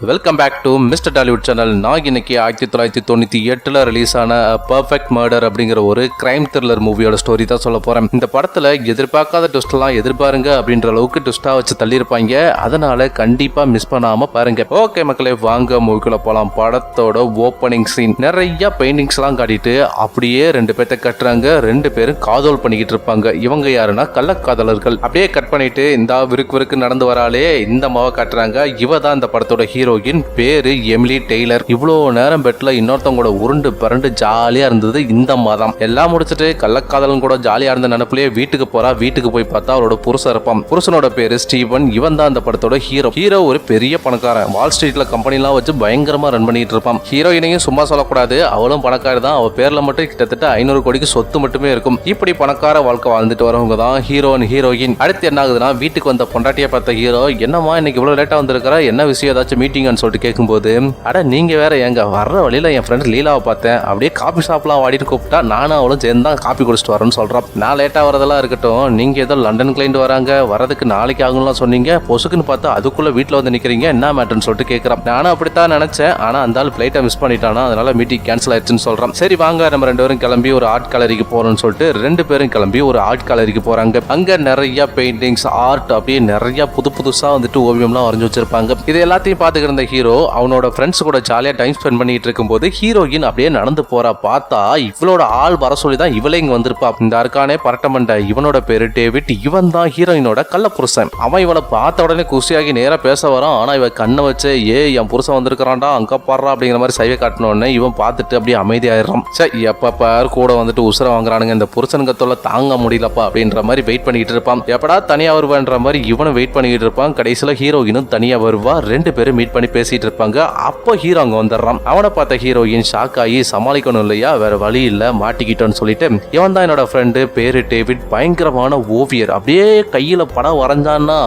Welcome back to mister Tollywood channel நான் இன்னைக்கு ஆயிரத்தி தொள்ளாயிரத்தி தொண்ணூற்றி எட்டில் ரிலீஸ் ஆன பர்ஃபெக்ட் மர்டர் அப்படிங்கிற ஒரு கிரைம் த்ரில்லர் மூவியோட ஸ்டோரி தான் சொல்ல போகிறேன் இந்த படத்தில் எதிர்பார்க்காத ட்விஸ்ட்லாம் எதிர்பாருங்க அப்படின்ற அளவுக்கு ட்விஸ்ட்டாக வச்சு தள்ளியிருப்பாங்க. அதனால கண்டிப்பாக மிஸ் பண்ணாமல் பாருங்க. ஓகே மக்களே வாங்க மூவிக்குள்ள போகலாம் படத்தோட ஓப்பனிங் சீன் நிறைய பெயிண்டிங்ஸ்லாம் காட்டிட்டு அப்படியே ரெண்டு பேர்த்த கட்டுறாங்க. ரெண்டு பேரும் காதல் பண்ணிக்கிட்டு இருப்பாங்க. இவங்க யாருன்னா கள்ளக்காதலர்கள். அப்படியே கட் பண்ணிட்டு இந்த விருக்கு விருக்கு நடந்து வராலே இந்த மாவை காட்டுறாங்க. இவ தான் இந்த படத்தோட ஹீரோ ஹீரோயின் பேரு எமிலி டெய்லர். இவ்வளோ நேரம் பெட்ல இன்னொருத்தவங்க கூட உருண்டு பரண்டு ஜாலியா இருந்தது இந்த மாதம். எல்லாம் முடிச்சுட்டு கள்ளக்காதலன் கூட ஜாலியா இருந்த நினப்புலயே வீட்டுக்கு போறா வீட்டுக்கு போய் பார்த்தா அவரோட புருஷன் இருப்பான் புருஷனோட பேரு ஸ்டீவன் இவன் தான் அந்த படத்தோட ஹீரோ. ஹீரோ ஒரு பெரிய பணக்காரன். வால் ஸ்ட்ரீட்ல கம்பெனிலாம் வச்சு பயங்கரமா ரன் பண்ணிட்டு இருப்பான். ஹீரோயினையும் சும்மா சொல்லக்கூடாது. அவளும் பணக்காரி தான். அவ பேர்ல மட்டும் கிட்டத்தட்ட ஐநூறு கோடிக்கு சொத்து மட்டுமே இருக்கும். இப்படி பணக்கார வாழ்க்கை வாழ்ந்துட்டு வரவங்க தான் ஹீரோ அண்ட் ஹீரோயின். அடுத்து என்ன ஆகுதுன்னா வீட்டுக்கு வந்த பொண்டாட்டியை பார்த்த ஹீரோ என்னம்மா இன்னைக்கு இவ்வளவு லேட்டா வந்திருக்கிற? என்ன விஷயம்? ஏதாச்சும் மீட்டிங்னு சொல்லிட்டு கேட்கும்போது அட நீங்கள் வேற எங்க வர்ற வழியில் என் ஃப்ரெண்ட் லீலாவை பார்த்தேன். அப்படியே காஃபி ஷாப்லாம் வாடிட்டு கூப்பிட்டா நானும் அவளும் சேர்ந்து தான் காப்பி குடிச்சிட்டு வரேன்னு சொல்கிறான் நான் லேட்டாக வரதெல்லாம் இருக்கட்டும். நீங்கள் ஏதோ லண்டன் கிளைண்ட் வராங்க வரதுக்கு நாளைக்கு ஆகும்லாம் சொன்னீங்க. பொசுக்குன்னு பார்த்தா அதுக்குள்ளே வீட்டில் வந்து நிற்கிறீங்க என்ன மேட்டர்னு சொல்லிட்டு கேட்கறான் நானும் அப்படித்தான் நினச்சேன். ஆனால் அந்த ஆள் மிஸ் பண்ணிட்டானா அதனால மீட்டிங் கேன்சல் ஆயிடுச்சுன்னு சொல்கிறான் சரி வாங்க நம்ம ரெண்டு பேரும் கிளம்பி ஒரு ஆர்ட் கேலரிக்கு போகிறோம்னு சொல்லிட்டு ரெண்டு பேரும் கிளம்பி ஒரு ஆர்ட் கேலரிக்கு போகிறாங்க அங்கே நிறைய பெயிண்டிங்ஸ் ஆர்ட் அப்படியே நிறைய புது புதுசாக வந்துட்டு ஓவியம்லாம் வரைஞ்சு வச்சிருப்பாங்க. இது எல்லாத்தையும் இருந்த ஹீரோ அவனோட ஃப்ரெண்ட்ஸ் கூட ஜாலியாக டைம் ஸ்பெண்ட் பண்ணிட்டு இருக்கும்போது ஹீரோயின் அப்படியே நடந்து போறா பார்த்தா இவளோட ஆள் வர சொல்லி தான் இவளே இங்க வந்திருப்பா. இந்த அர்க்கானே பரட்டமண்ட இவனோட பேரு டேவிட் இவன் தான் ஹீரோயினோட கள்ள புருஷன் அவன் இவளை பார்த்த உடனே குஷியாகி நேராக பேச வரான். ஆனா இவ கண்ணை வச்சு ஏ என் புருஷன் வந்திருக்கிறான்டா அங்க பாடுறா அப்படிங்கிற மாதிரி சைவை காட்டின உடனே இவன் பார்த்துட்டு அப்படியே அமைதியாயிடுறான். சரி எப்ப பாரு கூட வந்துட்டு உசுர வாங்குறானுங்க? இந்த புருஷனுங்க தொல்லை தாங்க முடியலப்பா அப்படின்ற மாதிரி வெயிட் பண்ணிக்கிட்டு இருப்பான். எப்படா தனியா வருவான்ற மாதிரி இவனும் வெயிட் பண்ணிக்கிட்டு இருப்பான். கடைசியில் ஹீரோயினும் தனியா வருவா. ரெண்டு பேரும் மீட் பண்ணி பேசிட்டு இருப்பாங்க அப்போ ஹீரோ அங்க வந்துடுறான். அவனை பார்த்த ஹீரோயின் ஷாக் ஆகி சமாளிக்கணும் இல்லையா? வேற வழி இல்ல மாட்டிக்கிட்டோன்னு சொல்லிட்டு இவன் தான் என்னோட ஃப்ரெண்டு பேரு டேவிட் பயங்கரமான ஓவியர். அப்படியே கையில படம் வரைஞ்சான்னா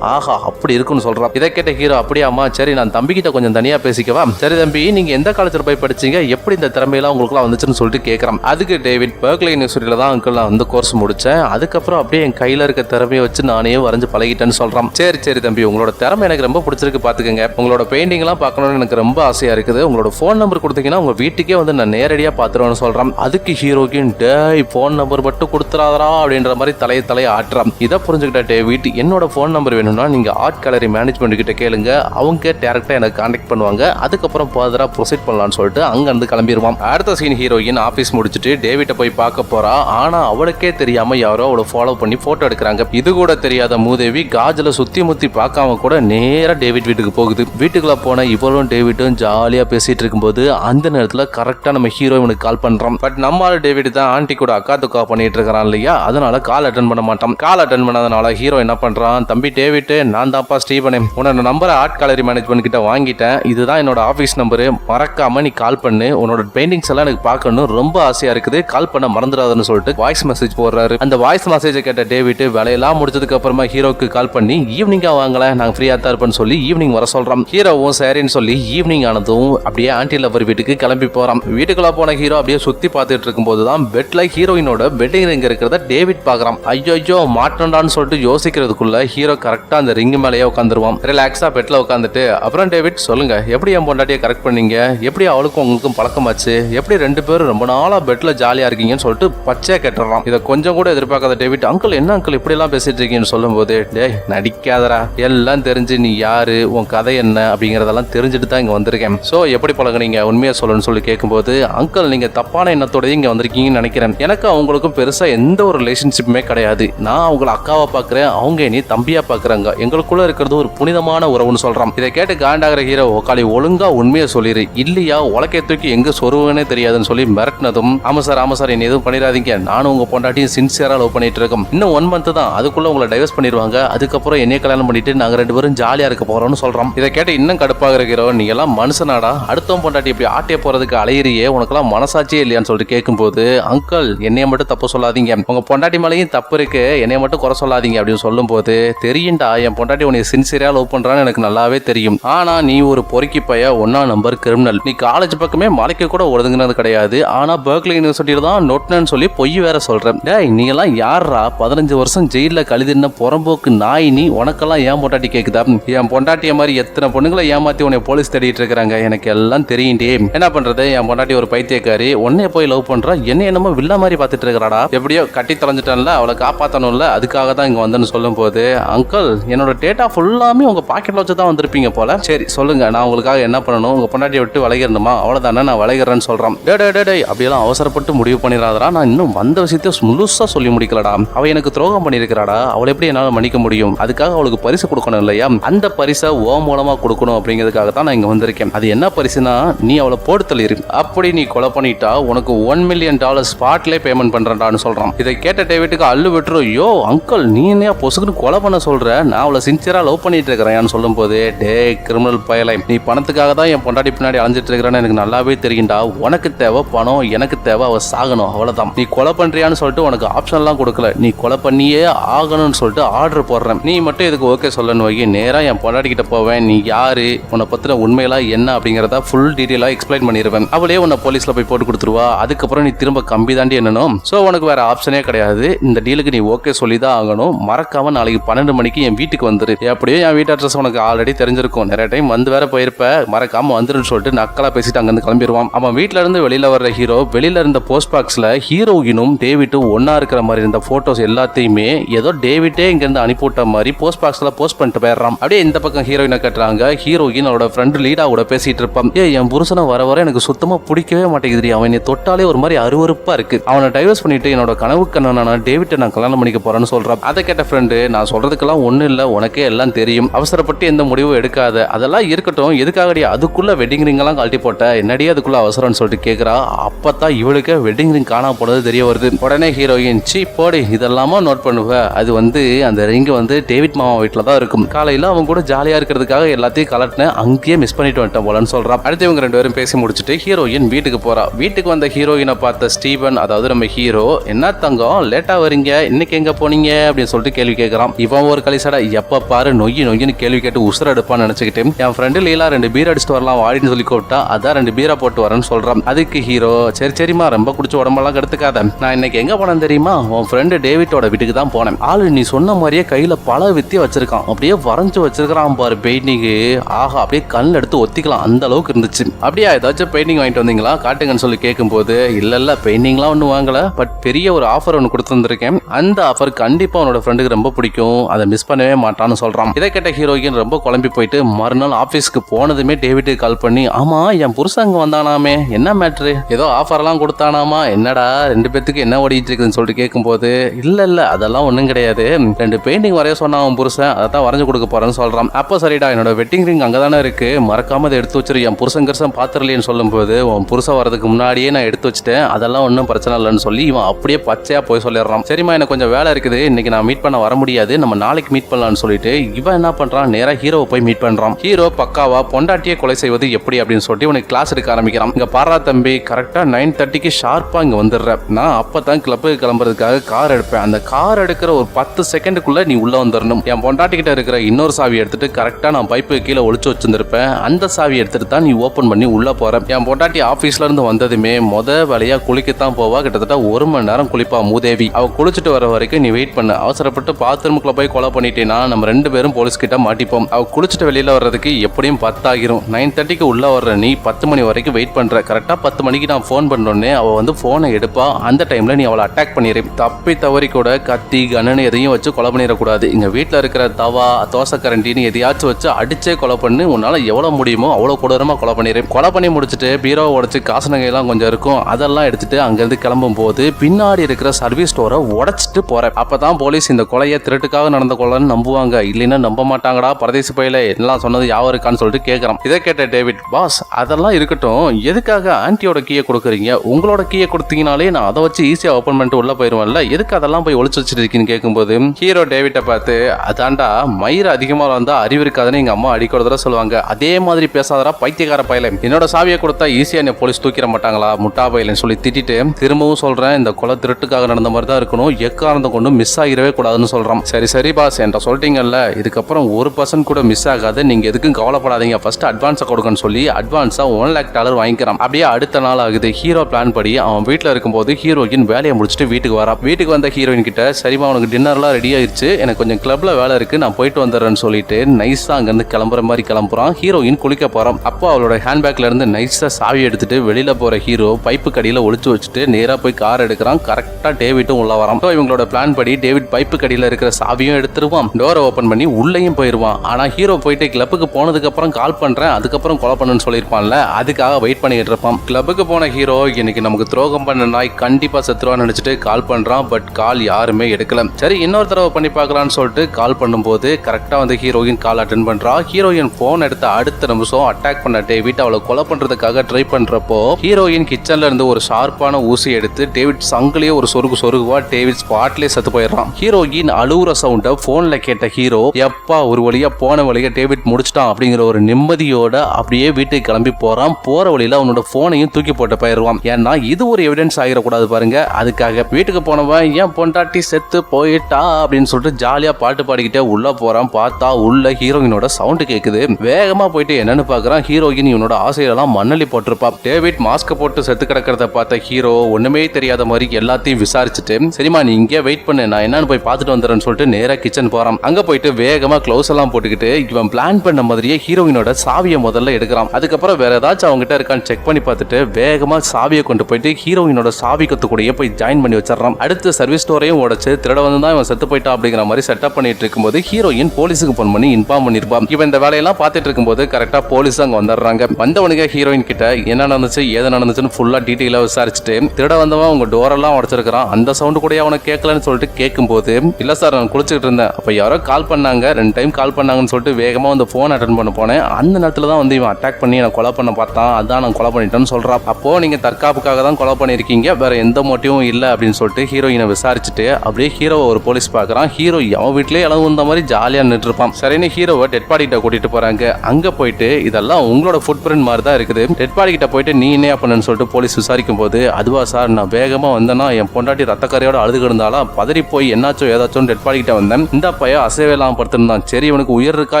ஆஹா அப்படி இருக்குன்னு சொல்றான். இதை கேட்ட ஹீரோ அப்படியாமா சரி நான் தம்பிக்கிட்ட கொஞ்சம் தனியா பேசிக்கவா? சரி தம்பி நீங்க எந்த காலேஜில் போய் படிச்சீங்க? எப்படி இந்த திறமையெல்லாம் உங்களுக்குலாம் வந்துச்சுன்னு சொல்லிட்டு கேட்கறான் அதுக்கு டேவிட் பர்க்லே யூனிவர்சிட்டியில தான் அங்கிள் நான் வந்து கோர்ஸ் முடிச்சேன். அதுக்கப்புறம் அப்படியே என் கையில இருக்க திறமையை வச்சு நானே வரைஞ்சு பழகிட்டேன்னு சொல்றான். சரி சரி தம்பி உங்களோட திறமை எனக்கு ரொம்ப பிடிச்சிருக்கு பாத்துக்கங்க. உங்களோட உங்களோட பெயிண்டிங்லாம் பார்க்கணும்னு எனக்கு ரொம்ப ஆசையாக இருக்குது. உங்களோட ஃபோன் நம்பர் கொடுத்தீங்கன்னா உங்கள் வீட்டுக்கே வந்து நான் நேரடியாக பார்த்துருவேன்னு சொல்கிறேன் அதுக்கு ஹீரோக்கின் டேய் ஃபோன் நம்பர் மட்டும் கொடுத்துறாதரா அப்படின்ற மாதிரி தலையை தலையை ஆட்டுறான். இதை புரிஞ்சுக்கிட்ட டேவிட் என்னோட ஃபோன் நம்பர் வேணும்னா நீங்கள் ஆர்ட் கேலரி மேனேஜ்மெண்ட் கிட்ட கேளுங்க. அவங்க டேரக்டாக எனக்கு கான்டாக்ட் பண்ணுவாங்க. அதுக்கப்புறம் ஃபர்தராக ப்ரொசீட் பண்ணலாம்னு சொல்லிட்டு அங்கேருந்து கிளம்பிடுவான் அடுத்த சீன் ஹீரோயின் ஆஃபீஸ் முடிச்சுட்டு டேவிட்டை போய் பார்க்க போகிறா ஆனால் அவளுக்கே தெரியாமல் யாரோ அவளை ஃபாலோ பண்ணி ஃபோட்டோ எடுக்கிறாங்க. இது கூட தெரியாத மூதேவி காஜில் சுற்றி முத்தி பார்க்காம கூட நேராக டேவிட் வீட்டுக்கு போகுது. வீட்டுக்குள்ள போன இவரும் டேவிட்டும் ஜாலியா பேசிட்டு இருக்கும்போது அந்த நேரத்துல கரெக்டா நம்ம ஹீரோ இவனுக்கு கால் பண்றோம். பட் நம்ம டேவிட் தான் ஆண்டி கூட அக்கா துக்கா பண்ணிட்டு இருக்கிறான் இல்லையா? அதனால கால் அட்டன் பண்ண மாட்டான். கால் அட்டன் பண்ணாதனால ஹீரோ என்ன பண்றான்? தம்பி டேவிட் நான் தான்ப்பா ஸ்டீவனே உன்னோட நம்பரை ஆர்ட் கேலரி மேனேஜ்மெண்ட் கிட்ட வாங்கிட்டேன். இதுதான் என்னோட ஆஃபீஸ் நம்பரு மறக்காம நீ கால் பண்ணு. உன்னோட பெயிண்டிங்ஸ் எல்லாம் எனக்கு பார்க்கணும். ரொம்ப ஆசையா இருக்குது. கால் பண்ண மறந்துடாதுன்னு சொல்லிட்டு வாய்ஸ் மெசேஜ் போடுறாரு. அந்த வாய்ஸ் மெசேஜை கேட்ட டேவிட் வேலையெல்லாம் முடிச்சதுக்கு அப்புறமா ஹீரோக்கு கால் பண்ணி ஈவினிங்கா வாங்கல நாங்க ஃப்ரீயா தான் இருப்பேன்னு சொல்லி ஈவினிங் வர சொல்றோம் ஹீரோவும் சரின்னு சொல்லி ஈவினிங் ஆனதும் அப்படியே ஆன்டி லவர் வீட்டுக்கு கிளம்பி போகிறான் வீட்டுக்குள்ள போன ஹீரோ அப்படியே சுற்றி பார்த்துட்டு இருக்கும்போது தான் பெட்டில் ஹீரோயினோட பெட்டிங் ரிங் இருக்கிறத டேவிட் பார்க்குறான். ஐயோ ஐயோ மாட்டண்டான்னு சொல்லிட்டு யோசிக்கிறதுக்குள்ள ஹீரோ கரெக்டாக அந்த ரிங் மேலேயே உட்காந்துருவான் ரிலாக்ஸாக பெட்டில் உட்காந்துட்டு அப்புறம் டேவிட் சொல்லுங்க எப்படி என் பொண்டாட்டியை கரெக்ட் பண்ணீங்க? எப்படி அவளுக்கும் உங்களுக்கும் பழக்கமாச்சு? எப்படி ரெண்டு பேரும் ரொம்ப நாளாக பெட்டில் ஜாலியாக இருக்கீங்கன்னு சொல்லிட்டு பச்சையாக கேட்டுறான். இதை கொஞ்சம் கூட எதிர்பார்க்காத டேவிட் அங்கிள் என்ன அங்கிள் இப்படிலாம் பேசிட்டு இருக்கீங்கன்னு சொல்லும்போது டேய் நடிக்காதடா. எல்லாம் தெரிஞ்சு நீ யாரு? உன் கதை என்ன? அப்படிங்கிறதெல்லாம் தெரிஞ்சுட்டு தான் இங்கே வந்திருக்கேன். ஸோ எப்படி பழகுனீங்க? உண்மையாக சொல்லணும்னு சொல்லி கேட்கும்போது அங்கிள் நீங்கள் தப்பான எண்ணத்தோட இங்கே வந்திருக்கீங்கன்னு நினைக்கிறேன். எனக்கு அவங்களுக்கும் பெருசாக எந்த ஒரு ரிலேஷன்ஷிப்புமே கிடையாது. நான் அவங்கள அக்காவை பார்க்குறேன் அவங்க நீ தம்பியாக பார்க்குறாங்க எங்களுக்குள்ளே இருக்கிறது ஒரு புனிதமான உறவுன்னு சொல்கிறோம் இதை கேட்டு காண்டாகிற ஹீரோ உக்காளி ஒழுங்காக உண்மையை சொல்லிடு இல்லையா உலக்கை தூக்கி எங்கே சொருவனே தெரியாதுன்னு சொல்லி மிரட்டினதும் ஆமாம் சார் ஆமாம் சார் என்ன எதுவும் பண்ணிடாதீங்க. நானும் உங்கள் பொண்டாட்டியும் சின்சியராக லவ் பண்ணிட்டு இருக்கோம். இன்னும் ஒன் மந்த் தான். அதுக்குள்ளே உங்களை டைவர்ஸ் பண்ணிடுவாங்க. அதுக்கப்புறம் என்னைய கல்யாணம் பண்ணிட்டு நாங்கள் ரெண்டு பேரும் ஜாலியாக இருக்க போகிறோம்னு சொல்கிறோம் இதை கேட்டு இன்னும் கடுப்பாக இருக்கிறோம் நீ எல்லாம் மனுஷனாடா. அடுத்தவன் பொண்டாட்டி இப்படி ஆட்டிய போறதுக்கு அலையிறியே உனக்கெல்லாம் மனசாட்சியே இல்லையான்னு சொல்லிட்டு கேட்கும்போது அங்கிள் என்னைய மட்டும் தப்பு சொல்லாதீங்க. உங்க பொண்டாட்டி மேலேயும் தப்பு இருக்கு. என்னைய மட்டும் குறை சொல்லாதீங்க. அப்படின்னு சொல்லும்போது தெரியும்டா என் பொண்டாட்டி உன்னை சின்சியரா லவ் பண்றான்னு எனக்கு நல்லாவே தெரியும். ஆனா நீ ஒரு பொறுக்கி பைய ஒன்னா நம்பர் கிரிமினல் நீ காலேஜ் பக்கமே மலைக்கு கூட ஒதுங்கினது கிடையாது. ஆனா பர்க்லி யூனிவர்சிட்டியில தான் நொட்டினு சொல்லி பொய் வேற சொல்றேன். டேய் நீ எல்லாம் யாரா பதினஞ்சு வருஷம் ஜெயில கழுதின புறம்போக்கு நாய் நீ உனக்கெல்லாம் ஏன் பொண்டாட்டி கேக்குதா? என் பொண்டாட்டிய மாதிரி எத்தனை பொண்ணு பொண்ணுங்களை ஏமாத்தி உன்னை போலீஸ் தேடிட்டு இருக்கிறாங்க. எனக்கு எல்லாம் தெரியுண்டே என்ன பண்றது? என் பொண்டாட்டி ஒரு பைத்தியக்காரி. உன்னைய போய் லவ் பண்றா? என்ன என்னமோ வில்ல மாதிரி பார்த்துட்டு இருக்கிறாடா. எப்படியோ கட்டி தொலைஞ்சிட்டேன்ல. அவளை காப்பாத்தணும்ல. அதுக்காக தான் இங்க வந்தேன்னு சொல்லும் போது அங்கிள் என்னோட டேட்டா ஃபுல்லாமே உங்க பாக்கெட்ல வச்சு தான் வந்திருப்பீங்க போல. சரி சொல்லுங்க. நான் உங்களுக்காக என்ன பண்ணணும்? உங்க பொண்டாட்டியை விட்டு விலகிடணுமா? அவ்வளவுதானே நான் விலகிறேன்னு சொல்றான். டே டே டே டே அப்படியெல்லாம் அவசரப்பட்டு முடிவு பண்ணிடாதடா. நான் இன்னும் வந்த விஷயத்தை முழுசா சொல்லி முடிக்கலடா. அவ எனக்கு துரோகம் பண்ணியிருக்கிறாடா. அவளை எப்படி என்னால மன்னிக்க முடியும்? அதுக்காக அவளுக்கு பரிசு கொடுக்கணும் இல்லையா? அந்த பரிசை ஓ மூலமா கொடுக்கணும் அப்படிங்கிறதுக்காக தான் நான் இங்கே வந்திருக்கேன். அது என்ன பரிசுனா நீ அவளை போட்டு தள்ளிரு. அப்படி நீ கொலை பண்ணிட்டா உனக்கு ஒன் மில்லியன் டாலர் ஸ்பாட்லேயே பேமெண்ட் பண்றேன்டான்னு சொல்றான். இதை கேட்ட டேவிட்டுக்கு அள்ளு விட்டுரும் யோ அங்கிள் நீ என்ன பொசுக்குன்னு கொலை பண்ண சொல்ற? நான் அவளை சின்சியராக லவ் பண்ணிட்டு இருக்கிறேன் சொல்லும் போது டே கிரிமினல் பயலை. நீ பணத்துக்காக தான் என் பொண்டாட்டி பின்னாடி அலைஞ்சிட்டு இருக்கிறேன்னு எனக்கு நல்லாவே தெரியும்டா. உனக்கு தேவை பணம் எனக்கு தேவை அவள் சாகணும். அவ்வளோதான் நீ கொலை பண்ணுறியான்னு சொல்லிட்டு உனக்கு ஆப்ஷன்லாம் கொடுக்கல. நீ கொலை பண்ணியே ஆகணும்னு சொல்லிட்டு ஆர்டர் போடுறேன். நீ மட்டும் இதுக்கு ஓகே சொல்லணும் வை நேராக என் பொண்டாட்டி கிட்ட போவேன். நீ யாரு? உன்னை பத்தின உண்மையெல்லாம் என்ன அப்படிங்கிறத ஃபுல் டீட்டெயிலாக எக்ஸ்பிளைன் பண்ணிடுவேன் அவளே உன்னை போலீஸ்ல போய் போட்டு கொடுத்துருவா. அதுக்கப்புறம் நீ திரும்ப கம்பி தாண்டி என்னனும் ஸோ உனக்கு வேற ஆப்ஷனே கிடையாது. இந்த டீலுக்கு நீ ஓகே சொல்லி தான் ஆகணும். மறக்காம நாளைக்கு பன்னெண்டு மணிக்கு என் வீட்டுக்கு வந்துரு. எப்படியோ என் வீட்டு அட்ரஸ் உனக்கு ஆல்ரெடி தெரிஞ்சிருக்கும். நிறைய டைம் வந்து வேற போயிருப்ப. மறக்காம வந்துருன்னு சொல்லிட்டு நக்கலா பேசிட்டு அங்கிருந்து கிளம்பிடுவான் அவன் வீட்ல இருந்து வெளியில வர்ற ஹீரோ வெளியில இருந்த போஸ்ட் பாக்ஸ்ல ஹீரோயினும் டேவிட்டும் ஒன்னா இருக்கிற மாதிரி இருந்த போட்டோஸ் எல்லாத்தையுமே ஏதோ டேவிட்டே இங்க இருந்து அனுப்பிவிட்ட மாதிரி போஸ்ட் பாக்ஸ்ல போஸ்ட் பண்ணிட்டு போயிடுறான். அப்படியே இந்த பக்கம் ஹீரோயினை கட்டுறாங்க. ஹீரோயின் அவரோட ஃப்ரெண்டு லீடா கூட பேசிட்டு இருப்பான். ஏ என் புருஷனை வர வர எனக்கு சுத்தமா பிடிக்கவே மாட்டேங்குது அவன் என்னை தொட்டாலே ஒரு மாதிரி அருவறுப்பா இருக்கு. அவனை டைவர்ஸ் பண்ணிட்டு என்னோட கனவு கண்ணனான டேவிட்டை நான் கல்யாணம் பண்ணிக்க போறேன்னு சொல்றான். அதை கேட்ட ஃப்ரெண்டு நான் சொல்றதுக்கெல்லாம் ஒன்றும் இல்லை. உனக்கே எல்லாம் தெரியும். அவசரப்பட்டு எந்த முடிவும் எடுக்காத. அதெல்லாம் இருக்கட்டும். எதுக்காகடி அதுக்குள்ள வெட்டிங் ரிங் எல்லாம் கழட்டி போட்ட? என்னடி அதுக்குள்ள அவசரம்னு சொல்லிட்டு கேக்குறா. அப்பதான் இவளுக்கு வெட்டிங் ரிங் காணாம போனது தெரிய வருது. உடனே ஹீரோயின் சி போடி. இதெல்லாமா நோட் பண்ணுவ? அது வந்து அந்த ரிங் வந்து டேவிட் மாமா வீட்டில் தான் இருக்கும். காலையில் அவன் கூட ஜாலியாக இருக்கிறதுக்காக எல்லாத்தையும் கலட்டினேன். அங்கேயே மிஸ் பண்ணிட்டு வந்துட்டேன் போலன்னு சொல்கிறான் அடுத்து இவங்க ரெண்டு பேரும் பேசி முடிச்சுட்டு ஹீரோயின் வீட்டுக்கு போறா. வீட்டுக்கு வந்த ஹீரோயினை பார்த்த ஸ்டீவன் அதாவது நம்ம ஹீரோ என்ன தங்கம்? லேட்டா வரீங்க? இன்னைக்கு எங்க போனீங்க? அப்படின்னு சொல்லிட்டு கேள்வி கேட்கறான் இவன் ஒரு கலிசடா எப்ப பாரு நொய்யி நொய்யின்னு கேள்வி கேட்டு உசுர எடுப்பான்னு நினைச்சுக்கிட்டு என் ஃப்ரெண்டு லீலா ரெண்டு பீர் அடிச்சுட்டு வரலாம் வாடின்னு சொல்லி கூப்பிட்டா அதான் ரெண்டு பீரா போட்டு வரேன்னு சொல்றான். அதுக்கு ஹீரோ சரி சரிம்மா ரொம்ப குடிச்சு உடம்பெல்லாம் கெடுத்துக்காத. நான் இன்னைக்கு எங்க போனேன் தெரியுமா? உன் ஃப்ரெண்டு டேவிட்டோட வீட்டுக்கு தான் போனேன். ஆளு நீ சொன்ன மாதிரியே கையில பல வித்தி வச்சிருக்கான். அப்படியே வரைஞ்சு வச்சிருக்கான் பாரு பெயிண்டிங்கு. ஆஹா அப்படியே கண்ணில் எடுத்து ஒத்திக்கலாம். அந்த அளவுக்கு இருந்துச்சு. அப்படியே ஏதாச்சும் பெயிண்டிங் வாங்கிட்டு வந்தீங்களா? காட்டுங்கன்னு சொல்லி கேட்கும்போது இல்லை இல்லை பெயிண்டிங்லாம் ஒன்றும் வாங்கல. பட் பெரிய ஒரு ஆஃபர் ஒன்று கொடுத்துருந்துருக்கேன். அந்த ஆஃபர் கண்டிப்பாக உன்னோட ஃப்ரெண்டுக்கு ரொம்ப பிடிக்கும். அதை மிஸ் பண்ணவே மாட்டான்னு சொல்கிறான் இதை கேட்ட ஹீரோயின் ரொம்ப குழம்பி போயிட்டு மறுநாள் ஆஃபீஸ்க்கு போனதுமே டேவிட்டுக்கு கால் பண்ணி ஆமா என் புருஷன் அங்கே வந்தானாமே. என்ன மேட்ரு ஏதோ ஆஃபர்லாம் கொடுத்தானாமா? என்னடா ரெண்டு பேத்துக்கு என்ன ஓடிட்டு இருக்குதுன்னு சொல்லிட்டு கேட்கும்போது இல்லை இல்லை அதெல்லாம் ஒன்றும் கிடையாது. ரெண்டு பெயிண்டிங் வரைய சொன்னான் அவன் புருஷன். அதை தான் வரைஞ்சு கொடுக்க போறேன்னு சொல்கிறான் அப்போ சரிடா என்னோட வெட்டிங் ரிங் அங்கே தானே இருக்குது மறக்காமல் அதை எடுத்து வச்சிரு. என் புருஷன் கருசன் பாத்திரலையேன்னு சொல்லும்போது உன் புருஷன் வரதுக்கு முன்னாடியே நான் எடுத்து வச்சிட்டேன். அதெல்லாம் ஒன்றும் பிரச்சனை இல்லைன்னு சொல்லி இவன் அப்படியே பச்சையாக போய் சொல்லிடுறான். சரிம்மா எனக்கு கொஞ்சம் வேலை இருக்குது. இன்றைக்கி நான் மீட் பண்ண வர முடியாது. நம்ம நாளைக்கு மீட் பண்ணலாம்னு சொல்லிட்டு இவன் என்ன பண்ணுறான் நேராக ஹீரோவை போய் மீட் பண்ணுறான் ஹீரோ பக்காவா பொண்டாட்டியை கொலை செய்வது எப்படி அப்படின்னு சொல்லிட்டு உனக்கு கிளாஸ் எடுக்க ஆரம்பிக்கிறான். இங்கே பாரா தம்பி கரெக்டாக நைன் தேர்ட்டிக்கு ஷார்ப்பாக இங்கே வந்துடுற. நான் அப்போ தான் கிளப்புக்கு கிளம்புறதுக்காக கார் எடுப்பேன். அந்த கார் எடுக்கிற ஒரு பத்து செகண்டுக்குள்ளே நீ உள்ளே வந்துடணும் என் பொண்டாட்டி கிட்ட இருக்கிற இன்னொரு சாவி எடுத்துட்டு கரெக்டாக நான் பைப்பு கீழே ஒழிச்சு வச்சுருந்துருப்பேன். அந்த சாவி எடுத்துகிட்டு தான் நீ ஓப்பன் பண்ணி உள்ளே போகிறேன் என் பொண்டாட்டி ஆஃபீஸ்லேருந்து வந்ததுமே முத வேலையாக குளிக்கத்தான் போவா. கிட்டத்தட்ட ஒரு மணி நேரம் குளிப்பா மூதேவி. அவள் குளிச்சுட்டு வர வரைக்கும் நீ வெயிட் பண்ணு. அவசரப்பட்டு பாத்ரூமுக்குள்ளே போய் கொலை பண்ணிட்டேன்னா நம்ம ரெண்டு பேரும் போலீஸ் கிட்ட மாட்டிப்போம். அவள் குளிச்சுட்டு வெளியில் வர்றதுக்கு எப்படியும் பத்தாகிரும். நைன் தேர்ட்டிக்கு உள்ளே வர்ற நீ பத்து மணி வரைக்கும் வெயிட் பண்ணுற கரெக்டாக பத்து மணிக்கு நான் ஃபோன் பண்ணோடனே அவள் வந்து ஃபோனை எடுப்பா. அந்த டைமில் நீ அவளை அட்டாக் பண்ணிடு தப்பி தவறி கூட கத்தி கண்ணனு எதையும் வச்சு கொலை பண்ணிடக்கூடாது. இங்கே வீட்டில் இருக்கிற தவா தோசை கரண்டின்னு எதையாச்சும் வச்சு அடிச்சே கொலை பண்ணி உன்னால எவ்வளவு முடியுமோ அவ்வளவு கொடூரமா கொலை பண்ணிடுறேன். கொலை பண்ணி முடிச்சுட்டு பீரோவை உடச்சி காசு நகையெல்லாம் கொஞ்சம் இருக்கும். அதெல்லாம் எடுத்துட்டு அங்கிருந்து கிளம்பும் போது பின்னாடி இருக்கிற சர்வீஸ் ஸ்டோரை உடைச்சிட்டு போற அப்பதான் போலீஸ் இந்த கொலையை திருட்டுக்காக நடந்த கொலைன்னு நம்புவாங்க. இல்லைன்னா நம்ப மாட்டாங்கடா பரதேசி பயில. எல்லாம் சொன்னது யாவும் இருக்கான்னு சொல்லிட்டு கேட்குறோம் இதை கேட்ட டேவிட் பாஸ் அதெல்லாம் இருக்கட்டும். எதுக்காக ஆன்ட்டியோட கீயை கொடுக்குறீங்க? உங்களோட கீயை கொடுத்தீங்கனாலே நான் அதை வச்சு ஈஸியாக ஓப்பன் பண்ணிட்டு உள்ளே போயிருவேன்ல. எதுக்கு அதெல்லாம் போய் ஒழிச்சு வச்சிட்டு இருக்கீங்கன்னு கேட்கும்போது ஹீரோ டேவிட்டை பார்த்து அதாண்டா மயிர் அதிகமாக வந்தால் அறிவு இருக்காதுன்னு எங்க அம்மா அடி அடிக்க ஒரு தடவை சொல்லுவாங்க. அதே மாதிரி பேசாதரா பைத்தியக்கார பயில. என்னோட சாவியை கொடுத்தா ஈஸியா என்ன போலீஸ் தூக்கிட மாட்டாங்களா? முட்டா பயலன்னு சொல்லி திட்டிட்டு திரும்பவும் சொல்றேன் இந்த கொலை திருட்டுக்காக நடந்த மாதிரி தான் இருக்கணும். எக்காரணத்தை கொண்டு மிஸ் ஆகிடவே கூடாதுன்னு சொல்றான். சரி சரி பாஸ் என்கிட்ட சொல்லிட்டீங்கல்ல. இதுக்கப்புறம் ஒரு பர்சன்ட் கூட மிஸ் ஆகாது. நீங்க எதுக்கும் கவலைப்படாதீங்க. ஃபர்ஸ்ட் அட்வான்ஸை கொடுக்கன்னு சொல்லி அட்வான்ஸா ஒன் லேக் டாலர் வாங்கிக்கிறான். அப்படியே அடுத்த நாள் ஆகுது. ஹீரோ பிளான் படி அவன் வீட்டில் இருக்கும்போது ஹீரோயின் வேலையை முடிச்சுட்டு வீட்டுக்கு வரா வீட்டுக்கு வந்த ஹீரோயின் கிட்ட சரிமா உனக்கு டின்னர்லாம் ரெடி ஆயிடுச்சு எனக்கு கொஞ்சம் கிளப்ல வேலை இருக்கு. நான் போயிட்டு வந்துடுறேன்னு சொல்லிட்டு நைஸா அங்கேருந்து கிளம்ப கிளம்புற மாதிரி கிளம்புறான். ஹீரோயின் குளிக்க போறான். அப்போ அவளோட ஹேண்ட்பேக்ல இருந்து நைஸா சாவி எடுத்துட்டு வெளியில போற ஹீரோ பைப்பு கடியில ஒழிச்சு வச்சுட்டு நேரா போய் கார் எடுக்கிறான். கரெக்டா டேவிட்டும் உள்ள வரான். So, இவங்களோட பிளான் படி டேவிட் பைப்பு கடியில இருக்கிற சாவியும் எடுத்துருவான். டோரை ஓபன் பண்ணி உள்ளேயும் போயிருவான். ஆனா ஹீரோ போயிட்டு கிளப்புக்கு போனதுக்கு அப்புறம் கால் பண்றேன். அதுக்கப்புறம் கொலை பண்ணுன்னு சொல்லியிருப்பான்ல அதுக்காக வெயிட் பண்ணிட்டு இருப்பான். கிளப்புக்கு போன ஹீரோ இன்னைக்கு நமக்கு துரோகம் பண்ண நாய் கண்டிப்பா செத்துருவான்னு நினைச்சிட்டு கால் பண்றான். பட் கால் யாருமே எடுக்கல. சரி இன்னொரு தடவை பண்ணி பார்க்கலான்னு சொல்லிட்டு கால் பண்ணும்போது கரெக்டா வந்து ஹீரோயின் கால் அட்டன் பண்றா. ஹீரோயின் போன் எடுத்த அடுத்த நிமிஷம் அட்டாக் பண்ண டேவிட் அவளை கொலை பண்றதுக்காக ட்ரை பண்றப்போ ஹீரோயின் கிச்சன்ல இருந்து ஒரு ஷார்ப்பான ஊசி எடுத்து டேவிட் சங்கிலேயே ஒரு சொருகு சொருகுவா டேவிட் ஸ்பாட்லயே செத்து போயிடுறான். ஹீரோயின் அழுவுற சவுண்ட போன்ல கேட்ட ஹீரோ எப்பா ஒரு வழியா போன வழியா டேவிட் முடிச்சிட்டான் அப்படிங்கிற ஒரு நிம்மதியோட அப்படியே வீட்டுக்கு கிளம்பி போறான். போற வழியில அவனோட போனையும் தூக்கி போட்டு போயிடுவான். ஏன்னா இது ஒரு எவிடன்ஸ் ஆகிடக்கூடாது பாருங்க. அதுக்காக வீட்டுக்கு போனவன் ஏன் பொண்டாட்டி செத்து போயிட்டா? அப்படின்னு சொல்லிட்டு ஜாலியா பாட்டு பாடிக்கிட்டே உள்ள போறான். பார்த்தா உள்ள ஹீரோயினோட சவுண்டு கேக்குது. வேகமா போயிட்டு என்னன்னு பாக்குறான். ஹீரோயின் இவனோட ஆசையெல்லாம் மண்ணலி போட்டிருப்பா. டேவிட் மாஸ்க் போட்டு செத்து கிடக்கிறத பார்த்த ஹீரோ ஒண்ணுமே தெரியாத மாதிரி எல்லாத்தையும் விசாரிச்சுட்டு சரிம்மா நீ இங்கே வெயிட் பண்ணு. நான் என்னன்னு போய் பார்த்துட்டு வந்துடுறேன்னு சொல்லிட்டு நேரா கிச்சன் போறான். அங்க போயிட்டு வேகமா க்ளவுஸ் எல்லாம் போட்டுக்கிட்டு இவன் பிளான் பண்ண மாதிரியே ஹீரோயினோட சாவியை முதல்ல எடுக்கிறான். அதுக்கப்புறம் வேற ஏதாச்சும் அவங்ககிட்ட இருக்கான்னு செக் பண்ணி பார்த்துட்டு வேகமா சாவியை கொண்டு போயிட்டு ஹீரோயினோட சாவி கத்து போய் ஜாயின் பண்ணி வச்சிடறான். அடுத்து சர்வீஸ் ஸ்டோரையும் உடச்சு திருட வந்து தான் இவன் செத்து போயிட்டா அப்படிங்கிற மாதிரி செட்டப் பண்ணிட்டு இருக்கும்போது ஹீரோயின் போலீஸுக்கு ஃபோன் பண்ணி இன்ஃபார்ம் பண்ணிருப்பான். இவன் இந்த வேலையெல்லாம் பார்த்துட்டு இருக்கும்போது கரெக்டாக போலீஸ் அங்கே வந்துடுறாங்க. வந்தவனுங்க ஹீரோயின் கிட்ட என்ன நடந்துச்சு ஏது நடந்துச்சுன்னு ஃபுல்லாக டீட்டெயிலாக விசாரிச்சுட்டு திருட வந்தவன் உங்கள் டோரெல்லாம் உடச்சிருக்கிறான். அந்த சவுண்டு கூட அவனை கேட்கலன்னு சொல்லிட்டு கேட்கும்போது இல்லை சார் நான் குளிச்சுட்டு இருந்தேன். அப்போ யாரோ கால் பண்ணாங்க. ரெண்டு டைம் கால் பண்ணாங்கன்னு சொல்லிட்டு வேகமாக வந்து ஃபோன் அட்டன் பண்ண போனேன். அந்த நேரத்தில் தான் வந்து இவன் அட்டாக் பண்ணி நான் கொலை பண்ண பார்த்தான். அதான் நான் கொலை பண்ணிட்டேன்னு சொல்கிறான் அப்போது நீங்கள் தற்காப்புக்காக தான் கொலை பண்ணியிருக்கீங்க. வேற எந்த மோட்டிவும் இல்லை. அப்படின்னு சொல்லிட்டு ஹீரோயினை விசாரிச்சுட்டு அப்படியே ஹீரோவை ஒரு போலீஸ் பார்க்குறான். ஹீரோ அவன் வீட்டிலே இளவு வந்த மாதிரி ஜாலியாக நின்றுருப்பான். சரின்னு ஹீரோவை டெட் பாடி கூட்டிகிட்டு கூட்டிட்டு போறாங்க. அங்க போயிட்டு இதெல்லாம் உங்களோட ஃபுட் பிரிண்ட் மாதிரி தான் இருக்குது. டெட் பாடி கிட்ட போயிட்டு நீ என்ன பண்ணுன்னு சொல்லிட்டு போலீஸ் விசாரிக்கும் போது அதுவா சார் நான் வேகமா வந்தேன்னா என் பொண்டாட்டி ரத்த கரையோட அழுது இருந்தாலும் பதறி போய் என்னாச்சோ ஏதாச்சும் டெட் பாடி கிட்ட வந்தேன். இந்த பையன் அசைவேலாம் படுத்திருந்தான் சரி இவனுக்கு உயிர் இருக்கா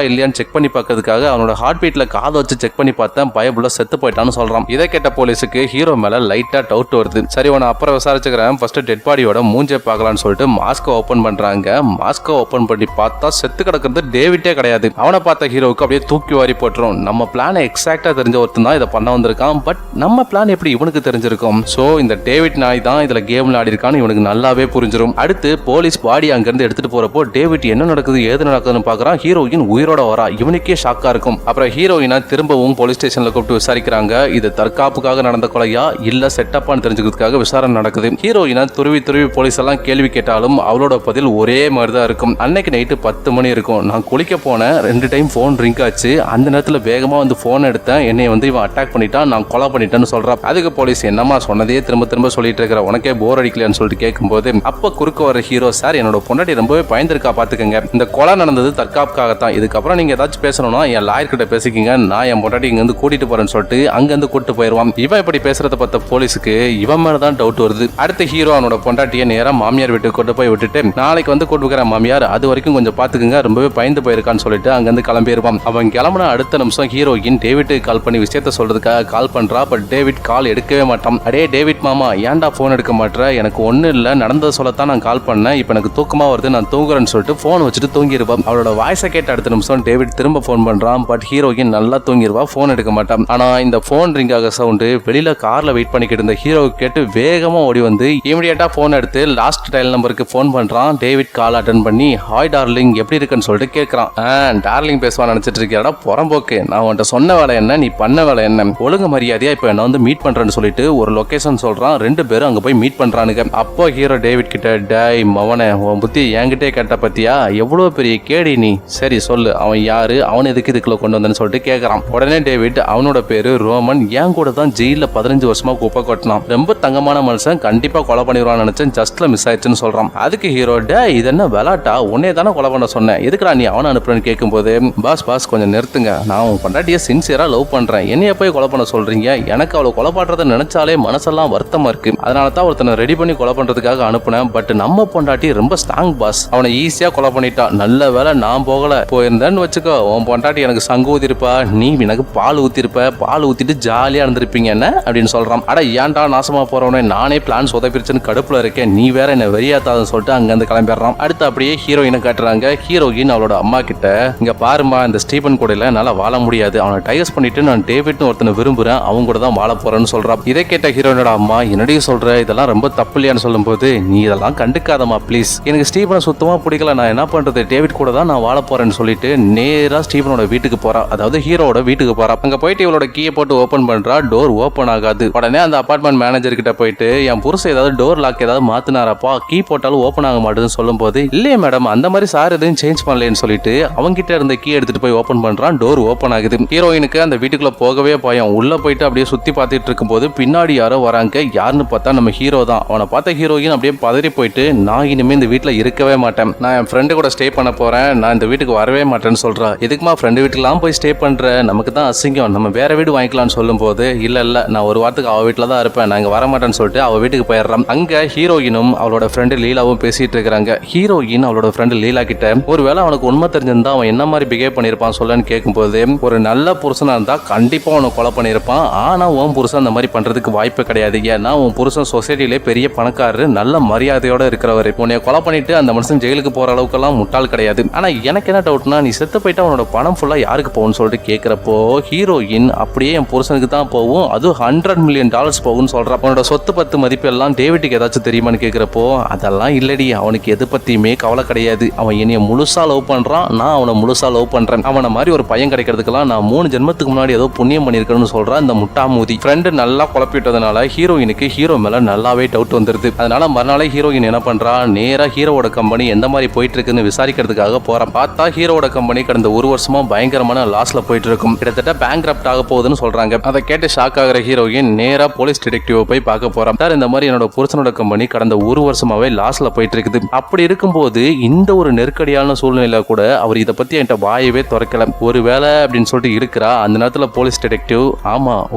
இல்லையான்னு செக் பண்ணி பார்க்கறதுக்காக அவனோட ஹார்ட் பீட்ல காதை வச்சு செக் பண்ணி பார்த்தேன். பயபுள்ள செத்து போயிட்டான்னு சொல்றான். இதை கேட்ட போலீஸுக்கு ஹீரோ மேல லைட்டா டவுட் வருது. சரி உன அப்புறம் விசாரிச்சுக்கிறேன். ஃபர்ஸ்ட் டெட் பாடியோட மூஞ்சே பார்க்கலாம்னு சொல்லிட்டு மாஸ்கை ஓபன் பண்றாங்க. மாஸ்கை ஓபன் பண்ணி பார்த்தா செத்து கிடக்கிறது டேவிட்டே கிடையாது. அவனை பார்த்த ஹீரோவுக்கு அப்படியே தூக்கி வாரி போட்டுரும். நம்ம பிளானை எக்ஸாக்டாக தெரிஞ்ச ஒருத்தன் தான் இதை பண்ண வந்திருக்கான். பட் நம்ம பிளான் எப்படி இவனுக்கு தெரிஞ்சிருக்கும்? ஸோ இந்த டேவிட் நாய் தான் இதில் கேம் ஆடி இருக்கான்னு இவனுக்கு நல்லாவே புரிஞ்சிடும் அடுத்து போலீஸ் பாடி அங்கேருந்து எடுத்துட்டு போகிறப்போ டேவிட் என்ன நடக்குது ஏது நடக்குதுன்னு பார்க்குறான். ஹீரோயின் உயிரோட வரா. இவனுக்கே ஷாக்காக இருக்கும். அப்புறம் ஹீரோயினை திரும்பவும் போலீஸ் ஸ்டேஷனில் கூப்பிட்டு விசாரிக்கிறாங்க. இது தற்காப்புக்காக நடந்த கொலையா? இல்லை செட்டப்பான்னு தெரிஞ்சுக்கிறதுக்காக விசாரணை நடக்குது. ஹீரோயினை துருவி துருவி போலீஸ் எல்லாம் கேள்வி கேட்டாலும் அவளோட பதில் ஒரே மாதிரி தான் இருக்கும். அன்னைக்கு நைட்டு பத்து மணி இருக்கும். நான் குளிக்க போனேன். ரெண்டு டைம் ஃபோன் ஃபோன் ரிங்க் ஆச்சு. அந்த நேரத்தில் வேகமாக வந்து ஃபோன் எடுத்தேன். என்னை வந்து இவன் அட்டாக் பண்ணிட்டான். நான் கொலை பண்ணிட்டேன்னு சொல்கிறான் அதுக்கு போலீஸ் என்னம்மா சொன்னதே திரும்ப திரும்ப சொல்லிட்டு இருக்கிற உனக்கே போர் அடிக்கலன்னு சொல்லிட்டு கேட்கும்போது அப்போ குறுக்க வர ஹீரோ சார் என்னோட பொண்டாட்டி ரொம்பவே பயந்துருக்கா பாத்துக்கங்க. இந்த கொலை நடந்தது தற்காப்புக்காகத்தான். இதுக்கப்புறம் நீங்கள் ஏதாச்சும் பேசணும்னா என் லாயர்கிட்ட பேசிக்கிங்க. நான் என் பொண்டாட்டி இங்கேருந்து கூட்டிட்டு போறேன்னு சொல்லிட்டு அங்கேருந்து கூட்டு கூட்டிட்டு இவன் இப்படி பேசுறத பார்த்த போலீஸுக்கு இவன் மேலே தான் டவுட் வருது. அடுத்த ஹீரோ அவனோட பொண்டாட்டியை நேராக மாமியார் வீட்டுக்கு கொண்டு போய் விட்டுட்டு நாளைக்கு வந்து கூட்டு போகிற மாமியார். அது வரைக்கும் கொஞ்சம் பார்த்துக்குங்க ரொம்பவே பயந்து போயிருக்கான்னு சொல்லிட்டு அங்கேருந்து கிளம்பி கிளம்பிடுவான் அவன் கிளம்புன அடுத்த நிமிஷம் ஹீரோயின் டேவிட்டுக்கு கால் பண்ணி விஷயத்த சொல்றதுக்காக கால் பண்றா. பட் டேவிட் கால் எடுக்கவே மாட்டான். அடே டேவிட் மாமா ஏன்டா போன் எடுக்க மாட்டேற எனக்கு ஒண்ணு இல்ல. நடந்ததை சொல்லத்தான் நான் கால் பண்ணேன். இப்போ எனக்கு தூக்கமா வருது. நான் தூங்குறேன்னு சொல்லிட்டு போன் வச்சுட்டு தூங்கிடுவான் அவளோட வாய்ஸை கேட்ட அடுத்த நிமிஷம் டேவிட் திரும்ப ஃபோன் பண்றான். பட் ஹீரோயின் நல்லா தூங்கிடுவா ஃபோன் எடுக்க மாட்டான். ஆனா இந்த ஃபோன் ரிங் ஆக சவுண்டு வெளியில கார்ல வெயிட் பண்ணிக்கிட்டு இருந்த ஹீரோ கேட்டு வேகமா ஓடி வந்து இமிடியேட்டா ஃபோன் எடுத்து லாஸ்ட் டயல் நம்பருக்கு ஃபோன் பண்றான். டேவிட் கால் அட்டன் பண்ணி ஹாய் டார்லிங் எப்படி இருக்குன்னு சொல்லிட்டு கேட்குறான் டார்லிங் பேசுவான். பேசுவான்னு நினச்சிட்டு இருக்கியாடா? புறம்போக்கு நான் உன்ட்ட சொன்ன வேலை என்ன? நீ பண்ண வேலை என்ன? ஒழுங்கு மரியாதையா இப்போ என்ன வந்து மீட் பண்றேன்னு சொல்லிட்டு ஒரு லொக்கேஷன் சொல்றான். ரெண்டு பேரும் அங்க போய் மீட் பண்றானுங்க. அப்போ ஹீரோ டேவிட் கிட்ட டேய் மவனே உன் புத்தி என்கிட்டே கேட்ட பத்தியா? எவ்வளவு பெரிய கேடி நீ? சரி சொல்லு. அவன் யாரு? அவன் எதுக்கு இதுக்குள்ள கொண்டு வந்தேன்னு சொல்லிட்டு கேட்குறான் உடனே டேவிட் அவனோட பேரு ரோமன். என் கூட தான் ஜெயில பதினஞ்சு வருஷமா குப்பை கொட்டினான். ரொம்ப தங்கமான மனுஷன். கண்டிப்பா கொலை பண்ணிடுவான்னு நினைச்சேன். ஜஸ்ட்ல மிஸ் ஆயிடுச்சுன்னு சொல்றான். அதுக்கு ஹீரோ டே இது என்ன விளாட்டா உன்னே தானே கொலை பண்ண சொன்னேன். எதுக்குடா நீ அவனை அனுப்புறேன்னு கேட்கும்போது பாஸ் பாஸ் கொஞ்சம் நிறுத்துங்க. நான் உன் பொண்டாட்டியை சின்சியராக லவ் பண்ணுறேன் என்னைய போய் கொலை பண்ண சொல்றீங்க? எனக்கு அவளை கொலை பண்ணுறதை நினைச்சாலே மனசெல்லாம் வருத்தமாக இருக்கு. அதனால தான் ஒருத்தனை ரெடி பண்ணி கொலை பண்ணுறதுக்காக அனுப்புனேன். பட் நம்ம பொண்டாட்டி ரொம்ப ஸ்ட்ராங் பாஸ் அவனை ஈஸியாக கொலை பண்ணிட்டான் நல்ல வேலை நான் போகலை. போயிருந்தேன்னு வச்சுக்கோ உன் பொண்டாட்டி எனக்கு சங்கு ஊற்றிருப்பா நீ எனக்கு பால் ஊற்றிருப்ப பால் ஊற்றிட்டு ஜாலியாக இருந்திருப்பீங்க என்ன? அப்படின்னு சொல்கிறான் அட ஏன்டா நாசமாக போகிறவனே நானே பிளான் சொதப்பிருச்சுன்னு கடுப்பில் இருக்கேன். நீ வேற என்ன வெறியாத்தாதுன்னு சொல்லிட்டு அங்கேருந்து கிளம்பிடுறான். அடுத்து அப்படியே ஹீரோயினை காட்டுறாங்க. ஹீரோயின் அவளோட அம்மா கிட்ட இங்கே பாருமா சொல்றான் இந்த ஸ்டீபன் கூட இல்ல வாழ முடியாது. அவனை டைகஸ் பண்ணிட்டு நான் டேவிட்னு ஒருத்தனை விரும்புறேன். அவங்க கூட தான் வாழ போகிறேன்னு சொல்கிறான் இதை கேட்ட ஹீரோனோட அம்மா என்னடி சொல்கிற இதெல்லாம் ரொம்ப தப்பு இல்லையான்னு சொல்லும்போது நீ இதெல்லாம் கண்டுக்காதம்மா ப்ளீஸ் எனக்கு ஸ்டீபனை சுத்தமாக பிடிக்கல. நான் என்ன பண்ணுறது டேவிட் கூட தான் நான் வாழ போகிறேன்னு சொல்லிட்டு நேராக ஸ்டீபனோட வீட்டுக்கு போறா. அதாவது ஹீரோவோட வீட்டுக்கு போறா. அங்கே போயிட்டு இவளோட கீயை போட்டு ஓப்பன் பண்ணுறா டோர் ஓப்பன் ஆகாது. உடனே அந்த அப்பார்ட்மெண்ட் மேனேஜர் கிட்ட போயிட்டு என் புருஷன் ஏதாவது டோர் லாக் ஏதாவது மாத்தினாரப்பா? கீ போட்டாலும் ஓப்பன் ஆக மாட்டேதுன்னு சொல்லும்போது இல்லையே மேடம் அந்த மாதிரி சார் எதுவும் சேஞ்ச் பண்ணலன்னு சொல்லிட்டு அவங்ககிட்ட இருந்த கீ எடுத்து எடுத்துட்டு போய் ஓப்பன் பண்றான் டோர் ஓப்பன் ஆகுது. ஹீரோயினுக்கு அந்த வீட்டுக்குள்ள போகவே பயம். உள்ள போயிட்டு அப்படியே சுத்தி பார்த்துட்டு இருக்கும்போது பின்னாடி யாரோ வராங்க. யாருன்னு பார்த்தா நம்ம ஹீரோ தான். அவனை பார்த்த ஹீரோயின் அப்படியே பதறி போயிட்டு நான் இனிமே இந்த வீட்டுல இருக்கவே மாட்டேன். நான் என் ஃப்ரெண்டு கூட ஸ்டே பண்ண போறேன். நான் இந்த வீட்டுக்கு வரவே மாட்டேன்னு சொல்றான் எதுக்குமா ஃப்ரெண்டு வீட்டுக்குலாம் போய் ஸ்டே பண்ற? நமக்கு தான் அசிங்கம். நம்ம வேற வீடு வாங்கிக்கலாம்னு சொல்லும்போது இல்ல இல்ல நான் ஒரு வாரத்துக்கு அவ வீட்டில் தான் இருப்பேன். நான் இங்க வர மாட்டேன்னு சொல்லிட்டு அவ வீட்டுக்கு போயிடுறான். அங்க ஹீரோயினும் அவளோட ஃப்ரெண்டு லீலாவும் பேசிட்டு இருக்காங்க ஹீரோயின் அவளோட ஃப்ரெண்டு லீலா கிட்ட ஒருவேளை அவனுக்கு உண்மை தெரிஞ்சிருந்தா அவன் என்ன மாதிரி பிஹேவ் பண்ணியிருப்பான் சொல்லன்னு கேட்கும்போது ஒரு நல்ல புருஷனாக இருந்தால் கண்டிப்பாக உன்னை கொலை பண்ணியிருப்பான். ஆனால் உன் புருஷன் அந்த மாதிரி பண்றதுக்கு வாய்ப்பு கிடையாது. ஏன்னா உன் புருஷன் சொசைட்டிலே பெரிய பணக்காரரு நல்ல மரியாதையோட இருக்கிறவர். உன்னை கொலை பண்ணிட்டு அந்த மனுஷன் ஜெயிலுக்கு போகிற அளவுக்கெல்லாம் முட்டாள் கிடையாது. ஆனால் எனக்கு என்ன டவுட்னா நீ செத்து போயிட்டா அவனோட பணம் ஃபுல்லாக யாருக்கு போகும்னு சொல்லிட்டு கேட்குறப்போ ஹீரோயின் அப்படியே என் புருஷனுக்கு தான் போகும். அது ஹண்ட்ரட் மில்லியன் டாலர்ஸ் போகும்னு சொல்கிறா அவனோட சொத்து பத்து மதிப்பு எல்லாம் டேவிட்டுக்கு ஏதாச்சும் தெரியுமான்னு கேட்குறப்போ அதெல்லாம் இல்லடி. அவனுக்கு எது பற்றியுமே கவலை கிடையாது. அவன் என்னைய முழுசாக லவ் பண்ணுறான் நான் அவனை முழுசாக லவ் பண்றேன். அவனை மாதிரி ஒரு பையன் கிடைக்கிறதுக்கெல்லாம் நான் மூணு ஜென்மத்துக்கு முன்னாடி ஏதோ புண்ணியம் பண்ணிருக்கேன்னு சொல்றான் இந்த முட்டாமூதி. ஃப்ரெண்டு நல்லா குழப்பிட்டதுனால ஹீரோயினுக்கு ஹீரோ மேல நல்லாவே டவுட் வந்துருது. அதனால மறுநாளே ஹீரோயின் என்ன பண்றா? நேரா ஹீரோவோட கம்பெனி எந்த மாதிரி போயிட்டு இருக்குன்னு விசாரிக்கிறதுக்காக போறான். பார்த்தா ஹீரோட கம்பெனி கடந்த ஒரு வருஷமா பயங்கரமான லாஸ்ல போயிட்டு இருக்கும் கிட்டத்தட்ட பேங்க் ஆக போகுதுன்னு சொல்றாங்க. அதை கேட்டு ஷாக் ஆகிற ஹீரோயின் நேரா போலீஸ் டிடெக்டிவ் போய் பார்க்க போறான். சார் இந்த மாதிரி என்னோட புருஷனோட கம்பெனி கடந்த ஒரு வருஷமாவே லாஸ்ல போயிட்டு இருக்குது அப்படி இருக்கும்போது இந்த ஒரு நெருக்கடியான சூழ்நிலையில கூட அவர் இதை பத்தி என்கிட்ட வாயவே திறக்கல ஒரு வேலை அப்படின்னு சொல்லிட்டு இருக்கிறா. அந்த நேரத்தில் போலீஸ் டிடெக்டிவ்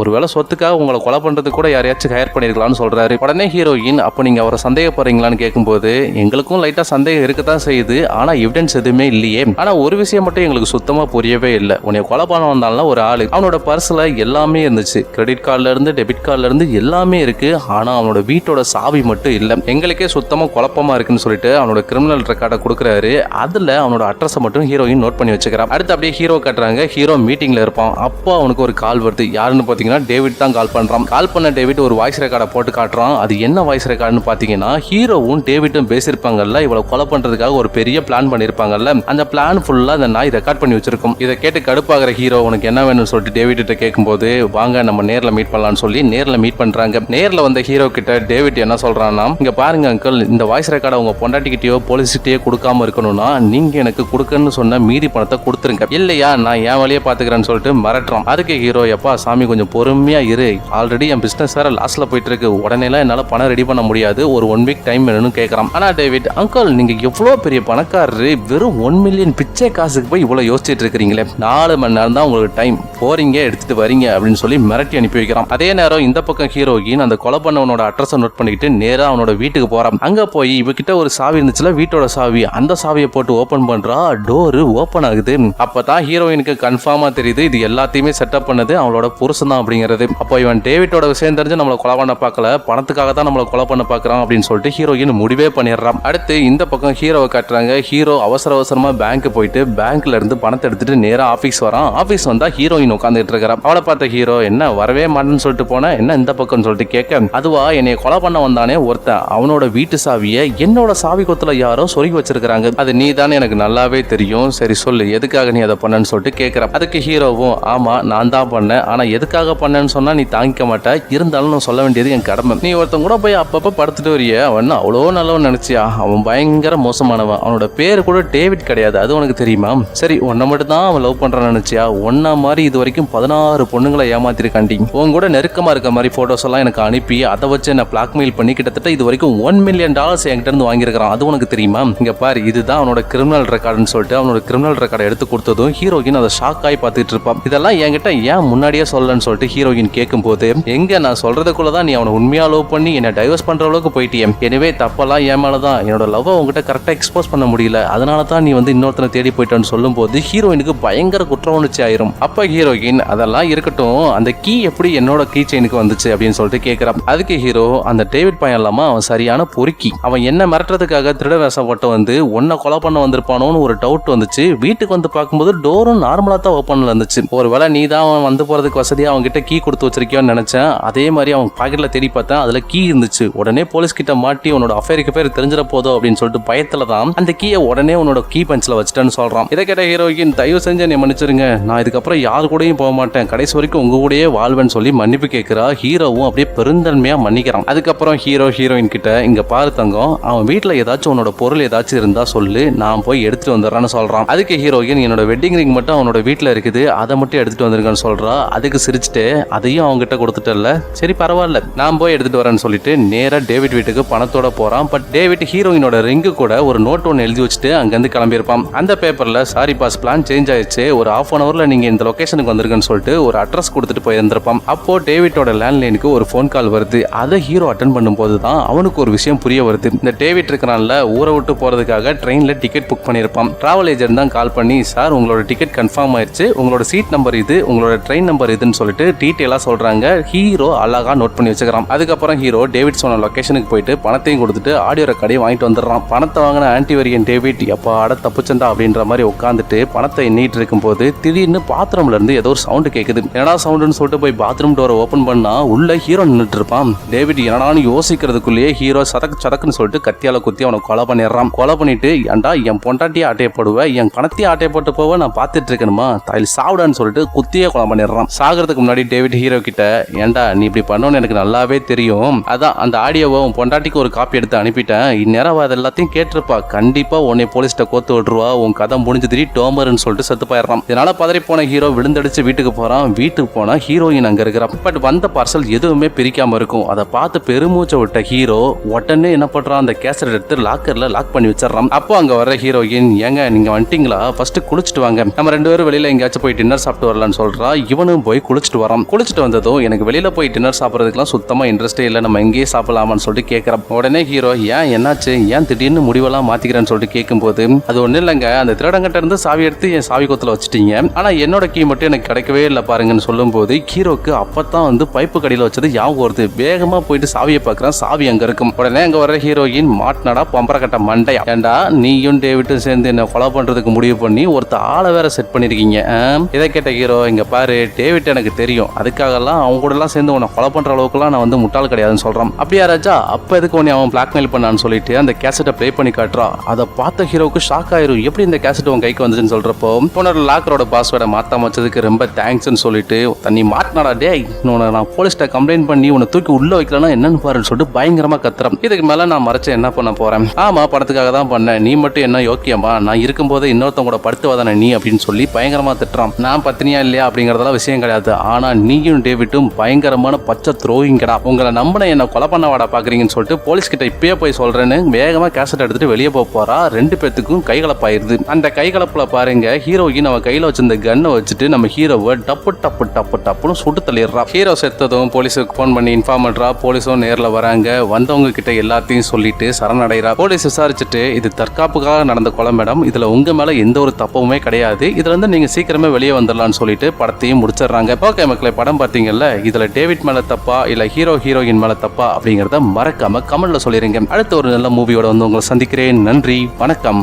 ஒரு வேளை சொத்துக்காக உங்களை கொலை பண்ணுறது கூட யாரையாச்சும் ஹையர் பண்ணியிருக்கலாம்னு சொல்கிறாரு உடனே ஹீரோயின் அப்போ நீங்கள் அவரை சந்தேகப்படுறீங்களான்னு கேட்கும்போது எங்களுக்கும் லைட்டாக சந்தேகம் இருக்க தான் செய்யுது. ஆனால் எவிடன்ஸ் எதுவுமே இல்லையே. ஆனால் ஒரு விஷயம் மட்டும் எங்களுக்கு சுத்தமாக புரியவே இல்லை. உன்னை கொலை பண்ண வந்தாலும் ஒரு ஆள். அவனோட பர்ஸ்ல எல்லாமே இருந்துச்சு. கிரெடிட் கார்டுல இருந்து டெபிட் கார்டுல இருந்து எல்லாமே இருக்குது ஆனால் அவனோட வீட்டோட சாவி மட்டும் இல்லை. எங்களுக்கே சுத்தமாக குழப்பமாக இருக்குன்னு சொல்லிட்டு அவனோட கிரிமினல் ரெக்கார்டை கொடுக்குறாரு. அதில் அவனோட அட்ரஸை மட்டும் ஹீரோயின் நோட் பண்ணி வச்சுக்கிறான் அடுத்து அப்படியே ஹீரோ கட்டுறாங்க. ஹீரோ மீட்டிங்ல இருப்பான். அப்போ அவனுக்கு ஒரு கால் வருது. யாருன்னு பாத்தீங்கன்னா டேவிட் தான் கால் பண்றான். கால் பண்ண டேவிட் ஒரு வாய்ஸ் ரெக்கார்டை போட்டு காட்டுறான். அது என்ன வாய்ஸ் ரெக்கார்டுன்னு பாத்தீங்கன்னா ஹீரோவும் டேவிட்டும் பேசியிருப்பாங்கல்ல. இவ்வளவு கொலை பண்றதுக்காக ஒரு பெரிய பிளான் பண்ணிருப்பாங்கல்ல அந்த பிளான் ஃபுல்லா அந்த நாய் ரெக்கார்ட் பண்ணி வச்சிருக்கும். இதை கேட்டு கடுப்பாகிற ஹீரோ உனக்கு என்ன வேணும்னு சொல்லிட்டு டேவிட் கிட்ட கேட்கும்போது வாங்க நம்ம நேர்ல மீட் பண்ணலாம்னு சொல்லி நேர்ல மீட் பண்றாங்க. நேர்ல வந்த ஹீரோ கிட்ட டேவிட் என்ன சொல்றான்னா இங்க பாருங்க அங்கிள் இந்த வாய்ஸ் ரெக்கார்டை உங்க பொண்டாட்டிக்கிட்டயோ போலீஸ்கிட்டயோ கொடுக்காம இருக்கணும்னா நீங்க எனக்கு கொடுக்கன்னு சொன்ன மீதி பணத்தை கொடுத்துருங்க. இல்லையா? நான் என் வழியை பாத்துக்கிறேன்னு சொல்லிட்டு மிரட்டுறான் அதுக்கு ஹீரோ எப்பா சாமி கொஞ்சம் பொறுமையா இரு. ஆல்ரெடி என் பிசினஸ் வேற லாஸ்ட்ல போயிட்டு இருக்கு உடனேலாம் என்னால பணம் ரெடி பண்ண முடியாது. ஒரு ஒன் வீக் டைம் வேணும்னு கேட்கறான் ஆனா டேவிட் அங்கிள் நீங்க எவ்வளோ பெரிய பணக்காரரு. வெறும் ஒன் மில்லியன் பிச்சை காசுக்கு போய் இவ்வளவு யோசிச்சுட்டு இருக்கிறீங்களே. நாலு மணி நேரம் தான் உங்களுக்கு டைம் போறீங்க எடுத்துட்டு வரீங்க அப்படின்னு சொல்லி மிரட்டி அனுப்பி வைக்கிறான். அதே நேரம் இந்த பக்கம் ஹீரோயின் அந்த கொலை பண்ணவனோட அட்ரஸை நோட் பண்ணிக்கிட்டு நேரா அவனோட வீட்டுக்கு போறான். அங்க போய் இவகிட்ட ஒரு சாவி இருந்துச்சுல வீட்டோட சாவி. அந்த சாவியை போட்டு ஓபன் பண்றா. டோரு ஓபன் ஆகுது. அப்பதான் ஹீரோயினுக்கு கன்ஃபார்மா தெரியுது இது எல்லாத்தையுமே செட்டப் பண்ணது அவளோட புருஷன் தான் அப்படிங்கிறது. அப்போ இவன் டேவிட்டோட விஷயம் தெரிஞ்சு நம்மளை கொலை பண்ண பார்க்கல பணத்துக்காக தான் நம்மளை கொலை பண்ண பார்க்கறான் அப்படின்னு சொல்லிட்டு ஹீரோயின் முடிவே பண்ணிடுறான். அடுத்து இந்த பக்கம் ஹீரோவை காட்டுறாங்க. ஹீரோ அவசர அவசரமா பேங்க் போயிட்டு பேங்க்ல இருந்து பணத்தை எடுத்துட்டு நேரா ஆபீஸ் வரான். ஆபீஸ் வந்தா ஹீரோயின் உட்காந்துட்டு இருக்கிறான். அவளை பார்த்த ஹீரோ என்ன வரவே மாட்டேன்னு சொல்லிட்டு போன? என்ன இந்த பக்கம்னு சொல்லிட்டு கேட்க அதுவா என்னை கொலை பண்ண வந்தானே ஒருத்தன். அவனோட வீட்டு சாவியை என்னோட சாவி கொத்துல யாரோ சொருகி வச்சிருக்காங்க அது நீ தானே எனக்கு நல்லாவே தெரியும். சரி சொல்லு எதுக்கு எதுக்காக நீ அதை பண்ணன்னு சொல்லிட்டு கேட்குறேன். அதுக்கு ஹீரோவும் ஆமாம் நான் தான் பண்ணேன். ஆனால் எதுக்காக பண்ணேன்னு சொன்னால் நீ தாங்கிக்க மாட்ட. இருந்தாலும் நான் சொல்ல வேண்டியது என் கடமை. நீ ஒருத்தன் கூட போய் அப்பப்போ படுத்துட்டு வரிய. அவன் அவ்வளோ நல்லவன் நினச்சியா? அவன் பயங்கர மோசமானவன். அவனோட பேர் கூட டேவிட் கிடையாது. அது உனக்கு தெரியுமா? சரி உன்னை மட்டும் தான் அவன் லவ் பண்ணுறான்னு நினச்சியா? ஒன்னா மாதிரி இது வரைக்கும் பதினாறு பொண்ணுங்களை ஏமாத்திருக்காண்டி. உன் கூட நெருக்கமாக இருக்க மாதிரி ஃபோட்டோஸ் எல்லாம் எனக்கு அனுப்பி அதை வச்சு என்ன பிளாக்மெயில் பண்ணி கிட்டத்தட்ட இது வரைக்கும் ஒன் மில்லியன் டாலர்ஸ் என்கிட்ட இருந்து வாங்கியிருக்கிறான். அது உனக்கு தெரியுமா? இங்கே பாரு இதுதான் அவனோட கிரிமினல் ரெக்கார்டுன்னு சொல்லிட்டு அவனோட கிரிமினல் ரெக்கார்டை எடுத்து கொடுத்ததும் ஹீரோயின் அதை ஷாக் ஆகி பார்த்துட்டு இருப்பான் இதெல்லாம் என்கிட்ட ஏன் முன்னாடியே சொல்லலன்னு சொல்லிட்டு ஹீரோயின் கேட்கும்போது எங்க நான் சொல்றதுக்குள்ள தான் நீ அவனை உண்மையா லவ் பண்ணி என்னை டைவர்ஸ் பண்ற அளவுக்கு போயிட்டியே. எனவே தப்பெல்லாம் என் மேல தான் என்னோட லவ் உங்ககிட்ட கரெக்டா எக்ஸ்போஸ் பண்ண முடியல. அதனால தான் நீ வந்து இன்னொருத்தனை தேடி போயிட்டான்னு சொல்லும்போது ஹீரோயினுக்கு பயங்கர குற்ற உணர்ச்சி ஆயிரும். அப்ப ஹீரோயின் அதெல்லாம் இருக்கட்டும். அந்த கீ எப்படி என்னோட கீ செயினுக்கு வந்துச்சு? அப்படின்னு சொல்லிட்டு கேட்கிறான் அதுக்கு ஹீரோ அந்த டேவிட் பையன் இல்லாம அவன் சரியான பொறுக்கி. அவன் என்ன மிரட்டுறதுக்காக திருட வேஷம் போட்டு வந்து உன்னை கொலை பண்ண வந்திருப்பானோன்னு ஒரு டவுட் வந்துச்சு. வீட்டுக்கு வந்து பார்க்கும்போது டோரும் நார்மலாக தான் ஓப்பனில் இருந்துச்சு. ஒரு வேளை நீ தான் அவன் வந்து போகிறதுக்கு வசதியாக அவங்ககிட்ட கீ கொடுத்து வச்சிருக்கியோன்னு நினச்சேன். அதே மாதிரி அவன் பாக்கெட்டில் தேடி பார்த்தேன். அதில் கீ இருந்துச்சு. உடனே போலீஸ் கிட்ட மாட்டி உன்னோட அஃபேருக்கு பேர் தெரிஞ்சிட போதோ அப்படின்னு சொல்லிட்டு பயத்தில் தான் அந்த கீயை உடனே உன்னோட கீ பஞ்சில் வச்சுட்டேன்னு சொல்கிறான் இதை கேட்ட ஹீரோயின் தயவு செஞ்சு என்னை மன்னிச்சிருங்க. நான் இதுக்கப்புறம் யார் கூடயும் போக மாட்டேன். கடைசி வரைக்கும் உங்க கூடயே வாழ்வேன்னு சொல்லி மன்னிப்பு கேட்கிறா. ஹீரோவும் அப்படியே பெருந்தன்மையாக மன்னிக்கிறான். அதுக்கப்புறம் ஹீரோ ஹீரோயின் கிட்ட இங்க பாரு தங்கம். அவன் வீட்டில் ஏதாச்சும் உன்னோட பொருள் ஏதாச்சும் இருந்தா சொல்லு. நான் போய் எடுத்துட்டு வந்துடுறேன்னு சொல்றான். அதுக்கு ஹீரோயின் என்னோட வெட்டிங் ரிங் மட்டும் அவனோட வீட்டில் இருக்குது. அதை மட்டும் எடுத்துகிட்டு வந்திருக்கான்னு சொல்கிறான் அதுக்கு சிரிச்சுட்டு அதையும் அவங்ககிட்ட கொடுத்துட்டல சரி பரவாயில்ல. நான் போய் எடுத்துகிட்டு வரேன்னு சொல்லிட்டு நேராக டேவிட் வீட்டுக்கு பணத்தோட போகிறான் பட் டேவிட் ஹீரோயினோட ரிங்கு கூட ஒரு நோட் ஒன்று எழுதி வச்சுட்டு அங்கேருந்து கிளம்பியிருப்பான். அந்த பேப்பரில் சாரி பாஸ் பிளான் சேஞ்ச் ஆயிடுச்சு. ஒரு ஹாஃப் அன் அவரில் நீங்கள் இந்த லொக்கேஷனுக்கு வந்திருக்குன்னு சொல்லிட்டு ஒரு அட்ரஸ் கொடுத்துட்டு போயிருந்திருப்பான். அப்போ டேவிட்டோட லேண்ட்லைனுக்கு ஒரு ஃபோன் கால் வருது. அதை ஹீரோ அட்டன் பண்ணும்போது தான் அவனுக்கு ஒரு விஷயம் புரிய வருது. இந்த டேவிட் இருக்கிறான்ல ஊரை விட்டு போகிறதுக்காக ட்ரெயினில் டிக்கெட் புக் பண்ணியிருப்பான். ட்ராவல் ஏஜென்ட் தான் கால் பண்ணி சார் உங்களோட டிக்கெட் கன்ஃபார்ம் ஆயிடுச்சு உங்களோட சீட் நம்பர் இது உங்களோட ட்ரெயின் நம்பர் இதுன்னு சொல்லிட்டு டீட்டெயிலாக சொல்கிறாங்க ஹீரோ அழகா நோட் பண்ணி வச்சுக்கிறான். அதுக்கப்புறம் ஹீரோ டேவிட் சொன்ன லொகேஷனுக்கு போயிட்டு பணத்தையும் கொடுத்துட்டு ஆடியோ ரெக்கார்டையும் வாங்கிட்டு வந்துடுறான். பணத்தை வாங்கின ஆன்டிவரியன் டேவிட் எப்போ அட தப்புச்சண்டா அப்படின்ற மாதிரி உட்காந்துட்டு பணத்தை எண்ணிட்டு இருக்கும்போது திடீர்னு பாத்ரூம்லேருந்து ஏதோ ஒரு சவுண்டு கேட்குது என்னடா சவுண்டுன்னு சொல்லிட்டு போய் பாத்ரூம் டோரை ஓப்பன் பண்ணால் உள்ள ஹீரோ நின்றுட்டு இருப்பான். டேவிட் என்னடான்னு யோசிக்கிறதுக்குள்ளேயே ஹீரோ சதக்கு சதக்குன்னு சொல்லிட்டு கத்தியால குத்தி அவனை கொலை பண்ணிடுறான். கொலை பண்ணிட்டு ஏன்டா என் பொண்டாட்டியே ஆட்டையப்படுவேன் என் பணத்தையே ஆட்டைய போட்டு போவ நான் பார்த்துட்டு இருக்கணுமா தாயில் சாவிடான்னு சொல்லிட்டு குத்தியே கொலை பண்ணிடுறான். சாகிறதுக்கு முன்னாடி டேவிட் ஹீரோ கிட்ட ஏன்டா நீ இப்படி பண்ணணும்னு எனக்கு நல்லாவே தெரியும். அதான் அந்த ஆடியோவை உன் பொண்டாட்டிக்கு ஒரு காப்பி எடுத்து அனுப்பிட்டேன். இந்நேரம் அது எல்லாத்தையும் கேட்டிருப்பா. கண்டிப்பா உன்னை போலீஸ்ட்ட கோத்து விட்டுருவா. உன் கதை முடிஞ்சு திடீர் டோமர்னு சொல்லிட்டு செத்து போயிடுறான். இதனால பதறி போன ஹீரோ விழுந்தடிச்சு வீட்டுக்கு போறான். வீட்டுக்கு போனா ஹீரோயின் அங்க இருக்கிறான் பட் வந்த பார்சல் எதுவுமே பிரிக்காம இருக்கும். அதை பார்த்து பெருமூச்சை விட்ட ஹீரோ உடனே என்ன பண்றான்? அந்த கேசட் எடுத்து லாக்கர்ல லாக் பண்ணி வச்சிடறான். அப்போ அங்க வர ஹீரோயின் ஏங்க நீங்க வந்துட்டீங்களா? ஃபர்ஸ்ட் குளிச்சுட்டு வாங்க. நம்ம ரெண்டு பேரும் வெளியில எங்கேயாச்சும் போய் டின்னர் சாப்பிட்டு வரலாம்னு சொல்றா. இவனும் போய் குளிச்சுட்டு வரான். குளிச்சுட்டு வந்ததும் எனக்கு வெளியில போய் டின்னர் சாப்பிட்றதுக்குலாம் சுத்தமா இன்ட்ரெஸ்டே இல்லை. நம்ம எங்கேயே சாப்பிடலாமான்னு சொல்லிட்டு கேட்கறான் உடனே ஹீரோ ஏன் என்னாச்சு? ஏன் திடீர்னு முடிவெல்லாம் மாத்திக்கிறேன்னு சொல்லிட்டு கேட்கும்போது அது ஒன்றும் இல்லைங்க. அந்த திருடங்கிட்ட இருந்து சாவி எடுத்து என் சாவி கொத்துல வச்சுட்டீங்க. ஆனா என்னோட கீ மட்டும் எனக்கு கிடைக்கவே இல்லை பாருங்கன்னு சொல்லும்போது ஹீரோக்கு அப்பதான் வந்து பைப்பு கடியில வச்சது ஞாபகம் வருது. வேகமா போயிட்டு சாவியை பார்க்கறான் சாவி அங்க இருக்கும். உடனே அங்க வர ஹீரோயின் மாட்டினடா பம்பரக்கட்ட மண்டையா ஏண்டா நீயும் டேவிட்டும் சேர்ந்து என்ன ஃபாலோ பண்றதுக்கு முடிவு பண்ணி ஒருத்த ஆளை வேற செட் பண்ணிருக்கீங்க. இதை கேட்ட ஹீரோ இங்க பாரு டேவிட் எனக்கு தெரியும். அதுக்காகலாம் அவங்க கூட எல்லாம் சேர்ந்து உன்னை கொலை பண்ற அளவுக்குலாம் நான் வந்து முட்டாள் கிடையாதுன்னு சொல்கிறான் அப்படியா ராஜா? அப்ப எதுக்கு உன்னை அவன் பிளாக்மெயில் பண்ணான்னு சொல்லிட்டு அந்த கேசட்டை ப்ளே பண்ணி காட்டுறான் அதை பார்த்த ஹீரோவுக்கு ஷாக் ஆயிரும். எப்படி இந்த கேசட் உன் கைக்கு வந்துச்சுன்னு சொல்றப்போ? உன்னோட லாக்கரோட பாஸ்வேர்டை மாத்தாம வச்சதுக்கு ரொம்ப தேங்க்ஸ்னு சொல்லிட்டு தண்ணி மாட்டினாடா டேய் உன்னை நான் போலீஸ்ட்ட கம்ப்ளைண்ட் பண்ணி உன்னை தூக்கி உள்ள வைக்கலன்னா என்னன்னு பாருன்னு சொல்லிட்டு பயங்கரமா கத்துறான். இதுக்கு மேல நான் மறைச்சு என்ன பண்ண போறேன்? ஆமா பணத்துக்காக தான் பண்ணேன். நீ மட்டும் என்ன யோக்கியமா? நான் இருக்கும்போது இன்னொருத்தவங்க கூட படுத்துவாதானே நீ அப்படின்னு சொல்லி பயங்கரமா திட்டுறான். நான் பத்தினியா இல்லையா அப்படிங்கறதெல்லாம் விஷயம் கிடையாது. ஆனா நீயும் டேவிட்டும் பயங்கரமான பச்சை துரோகிங்கடா உங்களை நம்பின என்ன கொலை பண்ண வாடா பாக்குறீங்கன்னு சொல்லிட்டு போலீஸ் கிட்ட இப்பயே போய் சொல்றேன்னு வேகமா கேசட் எடுத்துட்டு வெளியே போக போறா. ரெண்டு பேத்துக்கும் கைகலப்பாயிருது அந்த கைகலப்புல பாருங்க ஹீரோயின் அவன் கையில வச்சிருந்த கன்னை வச்சுட்டு நம்ம ஹீரோவை டப்பு டப்பு டப்பு டப்புன்னு சுட்டு தள்ளிடுறா. ஹீரோ செத்ததும் போலீஸுக்கு ஃபோன் பண்ணி இன்ஃபார்ம் பண்றா. போலீஸும் நேர்ல வராங்க. வந்தவங்க கிட்ட எல்லாத்தையும் சொல்லிட்டு சரணடைறா. போலீஸ் விசாரிச்சுட்டு இது தற்காப்புக்காக நடந்த கொலை மேடம். இதுல உங்க மேல எந்த ஒரு தப்பு தப்புமே கிடையாது. இதுல இருந்து நீங்க சீக்கிரமே வெளியே வந்துடலாம்னு சொல்லிட்டு படத்தையும் முடிச்சிடுறாங்க. ஓகே மக்களை படம் பார்த்தீங்கல்ல இதுல டேவிட் மேல தப்பா இல்ல ஹீரோ ஹீரோயின் மேல தப்பா அப்படிங்கறத மறக்காம கமெண்ட்ல சொல்லிருங்க. அடுத்த ஒரு நல்ல மூவியோட வந்து உங்களை சந்திக்கிறேன். நன்றி. வணக்கம்.